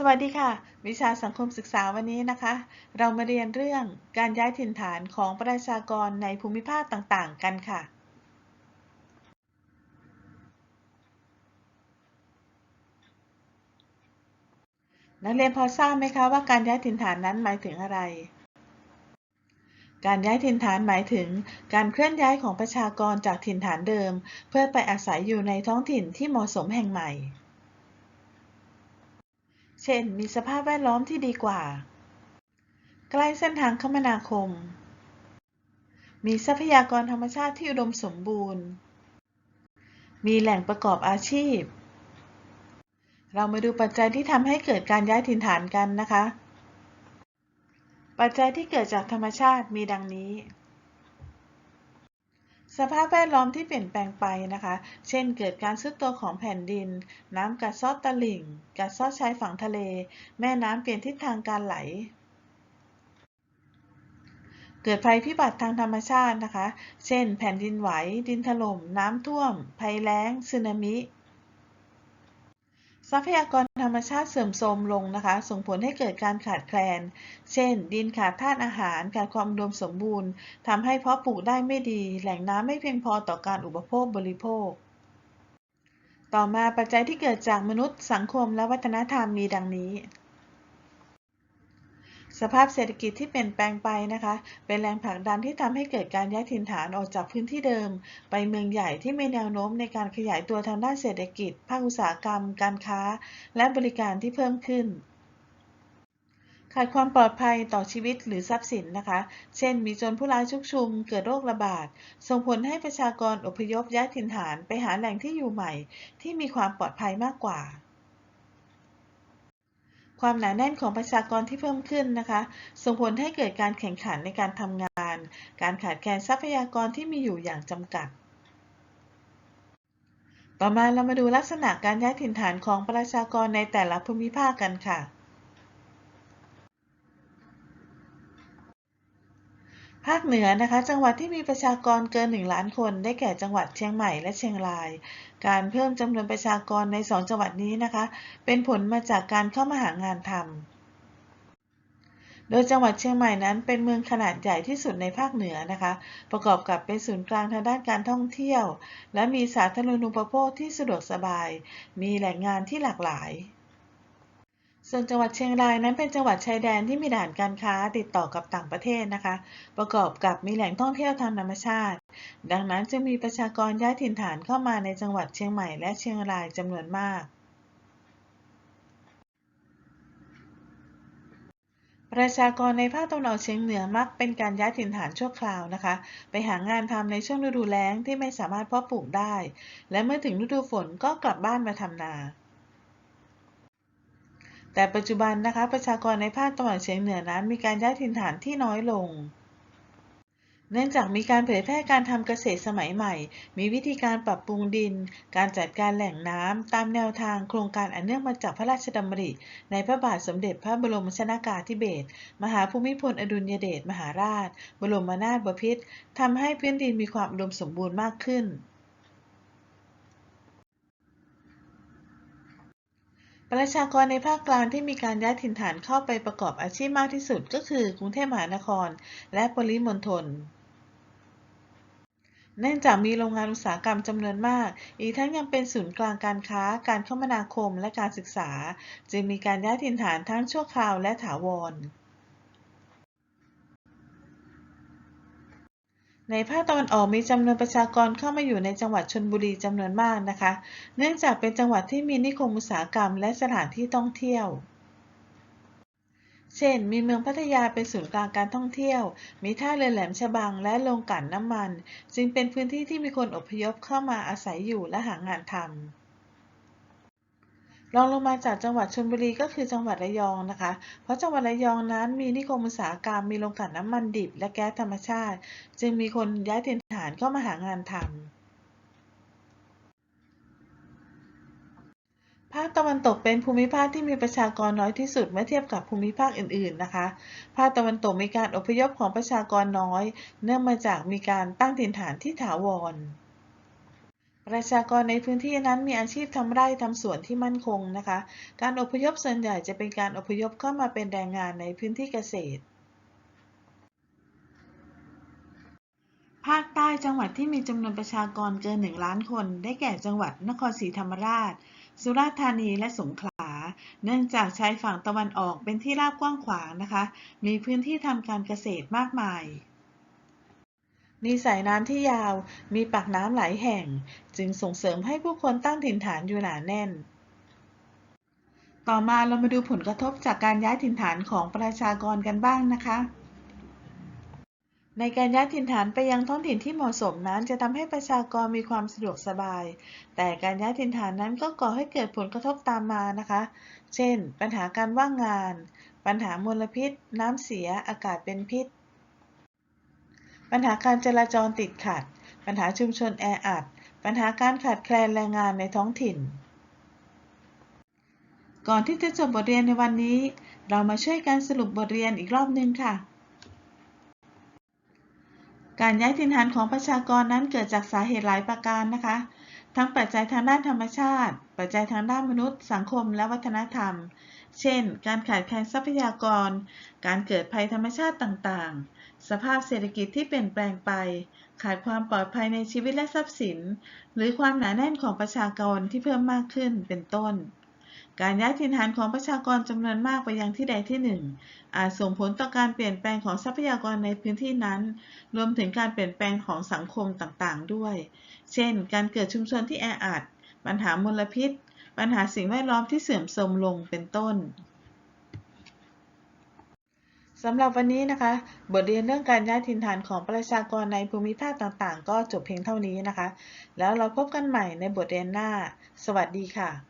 สวัสดีค่ะ วิชาสังคมศึกษาวันนี้นะคะ เรามาเรียนเรื่องการย้ายถิ่นฐานของประชากรในภูมิภาคต่างๆ กันค่ะ นักเรียนพอทราบไหมคะว่าการย้ายถิ่นฐานนั้นหมายถึงอะไร การย้ายถิ่นฐานหมายถึง การเคลื่อนย้ายของประชากรจากถิ่นฐานเดิม เพื่อไปอาศัยอยู่ในท้องถิ่นที่เหมาะสมแห่งใหม่ เช่น มีสภาพแวดล้อมที่ดีกว่า ใกล้เส้นทางคมนาคม มีทรัพยากรธรรมชาติที่อุดมสมบูรณ์ มีแหล่งประกอบอาชีพ เรามาดูปัจจัยที่ทำให้เกิดการย้ายถิ่นฐานกันนะคะ ปัจจัยที่เกิดจากธรรมชาติมีดังนี้ สภาพแวดล้อมที่เปลี่ยนแปลงไปนะคะ เช่น เกิดการซุดตัวของแผ่นดิน น้ำกัดเซาะตลิ่ง กัดเซาะชายฝั่งทะเล แม่น้ำเปลี่ยนทิศทางการไหล เกิดภัยพิบัติทางธรรมชาตินะคะ เช่น แผ่นดินไหว ดินถล่ม น้ำท่วม ภัยแล้งสึนามิ ทรัพยากรธรรมชาติเสื่อมโทรมลงนะคะ ส่งผลให้เกิดการขาดแคลน เช่น ดินขาดธาตุอาหารขาดความอุดมสมบูรณ์ทำให้เพาะปลูกได้ไม่ดี แหล่งน้ำไม่เพียงพอต่อการอุปโภคบริโภค ต่อมาปัจจัยที่เกิดจากมนุษย์สังคมและวัฒนธรรมมีดังนี้ สภาพเศรษฐกิจที่เปลี่ยนแปลงไปนะคะ เป็นแรงผลักดันที่ทำให้เกิดการย้ายถิ่นฐานออกจากพื้นที่เดิม ไปเมืองใหญ่ที่มีแนวโน้มในการขยายตัวทางด้านเศรษฐกิจ ภาคอุตสาหกรรม การค้า และบริการที่เพิ่มขึ้นขาดความปลอดภัยต่อชีวิตหรือทรัพย์สินนะคะ เช่น มีโจรผู้ร้ายชุกชุม เกิดโรคระบาด ส่งผลให้ประชากรอพยพย้ายถิ่นฐานไปหาแหล่งที่อยู่ใหม่ ที่มีความปลอดภัยมากกว่า ความหนาแน่นของประชากรที่เพิ่มขึ้นนะคะ ส่งผลให้เกิดการแข่งขันในการทำงาน การขาดแคลนทรัพยากรที่มีอยู่อย่างจำกัด ต่อมาเรามาดูลักษณะการย้ายถิ่นฐานของประชากรในแต่ละภูมิภาคกันค่ะ ภาค เหนือนะคะ จังหวัดที่มีประชากรเกิน 1 ล้านคน ได้แก่จังหวัดเชียงใหม่และเชียงราย การเพิ่มจำนวนประชากรใน 2 จังหวัดนี้นะคะ เป็นผลมาจากการเข้ามาหางานทำโดยจังหวัดเชียงใหม่นั้น เป็นเมืองขนาดใหญ่ที่สุดในภาคเหนือนะคะ ประกอบกับเป็นศูนย์กลางทางด้านการท่องเที่ยว และมีสาธารณูปโภคที่สะดวกสบาย มีแหล่งงานที่หลากหลาย ส่วนจังหวัดเชียงรายนั้นเป็นจังหวัดชายแดนที่มีด่านการค้าติดต่อกับต่างประเทศนะคะ ประกอบกับมีแหล่งท่องเที่ยวทางธรรมชาติ ดังนั้นจึงมีประชากรย้ายถิ่นฐานเข้ามาในจังหวัดเชียงใหม่และเชียงรายจำนวนมาก ประชากรในภาคตะวันออกเฉียงเหนือมักเป็นการย้ายถิ่นฐานชั่วคราวนะคะ ไปหางานทำในช่วงฤดูแล้งที่ไม่สามารถเพาะปลูกได้ และเมื่อถึงฤดูฝนก็กลับบ้านมาทำนา แต่ปัจจุบันนะคะ ประชากรในภาคตะวันออกเฉียงเหนือนั้น มีการย้ายถิ่นฐานที่น้อยลง เนื่องจากมีการเผยแพร่การทำเกษตรสมัยใหม่ มีวิธีการปรับปรุงดิน การจัดการแหล่งน้ำตามแนวทางโครงการอันเนื่องมาจากพระราชดำริ ในพระบาทสมเด็จพระบรมชนากาธิเบศรมหาภูมิพลอดุลยเดชมหาราช บรมนาถบพิตรทำให้พื้นดินมีความอุดมสมบูรณ์มากขึ้น ประชากรในภาคกลางที่มีการย้ายถิ่นฐานเข้าไปประกอบอาชีพมากที่สุดก็คือกรุงเทพมหานคร และปริมณฑลเนื่องจากมีโรงงานอุตสาหกรรมจำนวนมาก อีกทั้งยังเป็นศูนย์กลางการค้า การคมนาคม และการศึกษา จึงมีการย้ายถิ่นฐานทั้งชั่วคราวและถาวร ในภาคตะวันออกมีจำนวนประชากรเข้ามาอยู่ในจังหวัดชนบุรีจำนวนมากนะคะ เนื่องจากเป็นจังหวัดที่มีนิคมอุตสาหกรรมและสถานที่ท่องเที่ยว เช่น มีเมืองพัทยาเป็นศูนย์กลางการท่องเที่ยว มีท่าเรือแหลมฉบังและโรงกลั่นน้ำมัน จึงเป็นพื้นที่ที่มีคนอพยพเข้ามาอาศัยอยู่และหางานทำ รองลงมาจากจังหวัดชลบุรีก็คือจังหวัดระยองนะคะ เพราะจังหวัดระยองนั้นมีนิคมอุตสาหกรรม มีโรงกลั่นน้ำมันดิบ และแก๊สธรรมชาติ จึงมีคนย้ายถิ่นฐานเข้ามาหางานทำภาคตะวันตกเป็นภูมิภาคที่มีประชากรน้อยที่สุดเมื่อเทียบกับภูมิภาคอื่นๆนะคะ ภาคตะวันตกมีการอพยพของประชากรน้อย เนื่องมาจากมีการตั้งถิ่นฐานที่ถาวร ประชากรในพื้นที่นั้นมีอาชีพทำไร่ทำสวนที่มั่นคงนะคะ การอพยพส่วนใหญ่จะเป็นการอพยพเข้ามาเป็นแรงงานในพื้นที่เกษตร ภาคใต้จังหวัดที่มีจำนวนประชากรเกิน 1 ล้านคน ได้แก่จังหวัดนครศรีธรรมราช สุราษฎร์ธานีและสงขลา เนื่องจากชายฝั่งตะวันออกเป็นที่ราบกว้างขวางนะคะ มีพื้นที่ทำการเกษตรมากมาย มีสายน้ำที่ยาว มีปากน้ำหลายแห่ง จึงส่งเสริมให้ผู้คนตั้งถิ่นฐานอยู่หนาแน่น ต่อมาเรามาดูผลกระทบจากการย้ายถิ่นฐานของประชากรกันบ้างนะคะ ในการย้ายถิ่นฐานไปยังท้องถิ่นที่เหมาะสมนั้น จะทำให้ประชากรมีความสะดวกสบาย แต่การย้ายถิ่นฐานนั้นก็ก่อให้เกิดผลกระทบตามมานะคะ เช่น ปัญหาการว่างงาน ปัญหามลพิษ น้ำเสีย อากาศเป็นพิษ ปัญหาการจราจรติดขัด ปัญหาชุมชนแออัด ปัญหาการขาดแคลนแรงงานในท้องถิ่น ก่อนที่จะจบบทเรียนในวันนี้ เรามาช่วยกันสรุปบทเรียนอีกรอบหนึ่งค่ะ การย้ายถิ่นฐานของประชากรนั้นเกิดจากสาเหตุหลายประการนะคะ ทั้งปัจจัยทางด้านธรรมชาติ ปัจจัยทางด้านมนุษย์ สังคม และวัฒนธรรม เช่น การขาดแคลนทรัพยากร การเกิดภัยธรรมชาติต่างๆ สภาพเศรษฐกิจที่เปลี่ยนแปลงไป ขาดความปลอดภัยในชีวิตและทรัพย์สิน หรือความหนาแน่นของประชากรที่เพิ่มมากขึ้น เป็นต้น การย้ายถิ่นฐานของประชากรจำนวนมากไปยังที่ใดที่หนึ่ง อาจส่งผลต่อการเปลี่ยนแปลงของทรัพยากรในพื้นที่นั้น รวมถึงการเปลี่ยนแปลงของสังคมต่างๆ ด้วย เช่น การเกิดชุมชนที่แออัด ปัญหามลพิษ ปัญหาสิ่งแวดล้อมที่เสื่อมโทรมลงเป็นต้นสำหรับวันนี้นะคะ บทเรียนเรื่องการย้ายถิ่นฐานของประชากรในภูมิภาคต่างๆ ก็จบเพียงเท่านี้นะคะ แล้วเราพบกันใหม่ในบทเรียนหน้า สวัสดีค่ะ